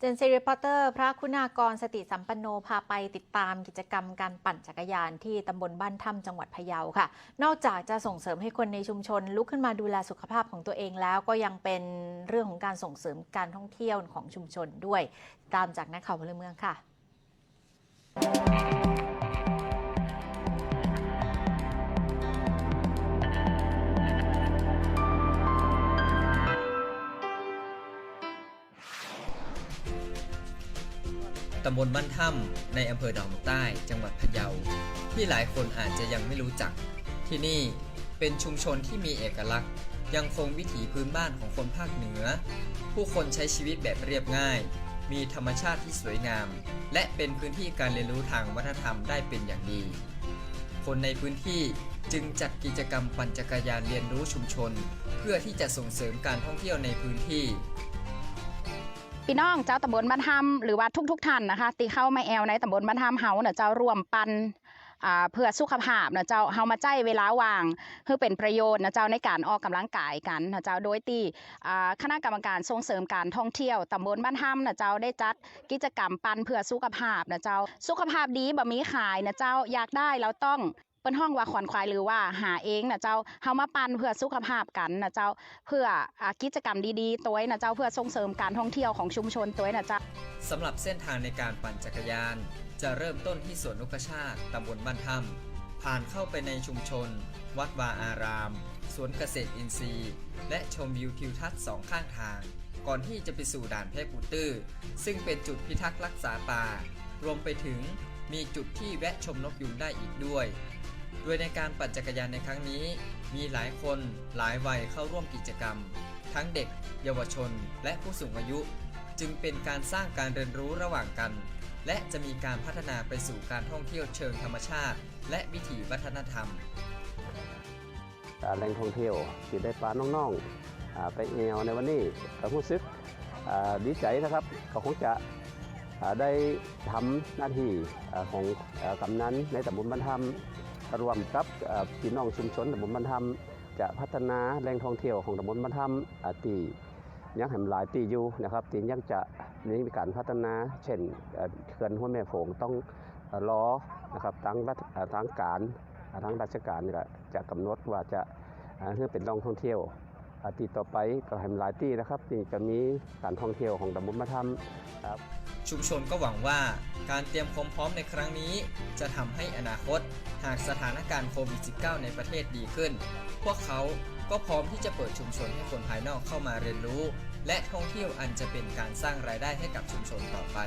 เจนซีรีพอร์เตอร์พระคุณากรสติสัมปันโนพาไปติดตามกิจกรรมการปั่นจักรยานที่ตำบลบ้านถ้ำจังหวัดพะเยาค่ะ นอกจากจะส่งเสริมให้คนในชุมชน ลุกขึ้นมาดูแลสุขภาพของตัวเองแล้วก็ยังเป็นเรื่องของการส่งเสริมการท่องเที่ยวของชุมชนด้วย ตามจากนักข่าวพลเมืองค่ะ ตำบลบ้านถ้ำในอำเภอดอกใต้ จังหวัดพะเยา ที่หลายคนอาจจะยังไม่รู้จัก ที่นี่เป็นชุมชนที่มีเอกลักษณ์ ยังคงวิถีพื้นบ้านของคนภาคเหนือ ผู้คนใช้ชีวิตแบบเรียบง่าย มีธรรมชาติที่สวยงาม และเป็นพื้นที่การเรียนรู้ทางวัฒนธรรมได้เป็นอย่างดี คนในพื้นที่จึงจัดกิจกรรมปั่นจักรยานเรียนรู้ชุมชน เพื่อที่จะส่งเสริมการท่องเที่ยวในพื้นที่ พี่น้องเจ้าตำบลบ้านถ้ำหรือว่าทุกๆท่านนะคะตีเข้ามาแอลในตำบลบ้านถ้ำเฮาเน่ะเจ้าร่วมปันอ่าเพื่อสุขภาพนะเจ้าเฮามาใจเวลาว่างเพื่อเป็นประโยชน์นะเจ้าในการออกกำลังกายกันนะเจ้าโดยที่อ่าคณะกรรมการส่งเสริมการท่องเที่ยวตำบลบ้านถ้ำนะเจ้าได้จัดกิจกรรมปันเพื่อสุขภาพนะเจ้าสุขภาพดีบ่มีขายนะเจ้าอยากได้เราต้อง เปิ้นห้องว่าขวัญควายหรือว่าหาเองนะเจ้าเฮามาปันเพื่อสุขภาพกันนะเจ้าเพื่ออกิจกรรมดีๆตัวนะเจ้าเพื่อส่งเสริมการท่องเที่ยวของชุมชนตัวนะเจ้าสำหรับเส้นทางในการปั่นจักรยาน จะเริ่มต้นที่สวนนุกชาติตำบลบ้านถ้ำผ่านเข้าไปในชุมชน วัดวาอาราม สวนเกษตรอินทรีย์ และชมวิวทิวทัศน์สองข้างทาง ก่อนที่จะไปสู่ด่านเพชรปูตื้อซึ่งเป็นจุดพิทักษ์รักษาป่า รวมไปถึงมีจุดที่แวะชมนกยุงได้อีกด้วย โดยในการปั่นจักรยานในครั้งนี้ มีหลายคนหลายวัยเข้าร่วมกิจกรรม ทั้งเด็ก เยาวชน และผู้สูงอายุ จึงเป็นการสร้างการเรียนรู้ระหว่างกัน และจะมีการพัฒนาไปสู่การท่องเที่ยวเชิงธรรมชาติ และวิถีวัฒนธรรมแหล่งท่องเที่ยวที่ได้ปลาน้องๆไปเอวในวันนี้ก็รู้สึกดีใจนะครับก็คงจะ ได้ทำหน้าที่ของกำนันในตำบลบ้านธรรมรวมกับพี่น้องชุมชนตำบลบ้านธรรมจะพัฒนาแหล่งท่องเที่ยวของตำบลบ้านธรรมตียังแห่หลายปีอยู่นะครับตียังจะมีการพัฒนา เช่นเขื่อนห้วยแม่โฝงต้องเอ่อรอนะครับทางรัฐอ่าทางการอ่าทางราชการก็จะกำหนดว่าจะเพื่อเป็นแหล่องท่องเที่ยว อาทิตย์ต่อไปก็ให้มันหลายที่นะครับที่จะมีการท่องเที่ยวของตำบลมะทำครับชุมชนก็หวังว่าการเตรียมความพร้อมในครั้งนี้ จะทำให้อนาคต หากสถานการณ์โควิด -19 ในประเทศดีขึ้น พวกเขาก็พร้อมที่จะเปิดชุมชนให้คนภายนอกเข้ามาเรียนรู้ และท่องเที่ยวอันจะเป็นการสร้างรายได้ให้กับชุมชนต่อไป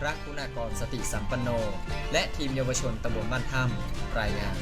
พระคุณากรสติสัมปันโน และทีมเยาวชนตำบลบ้านถ้ำรายงาน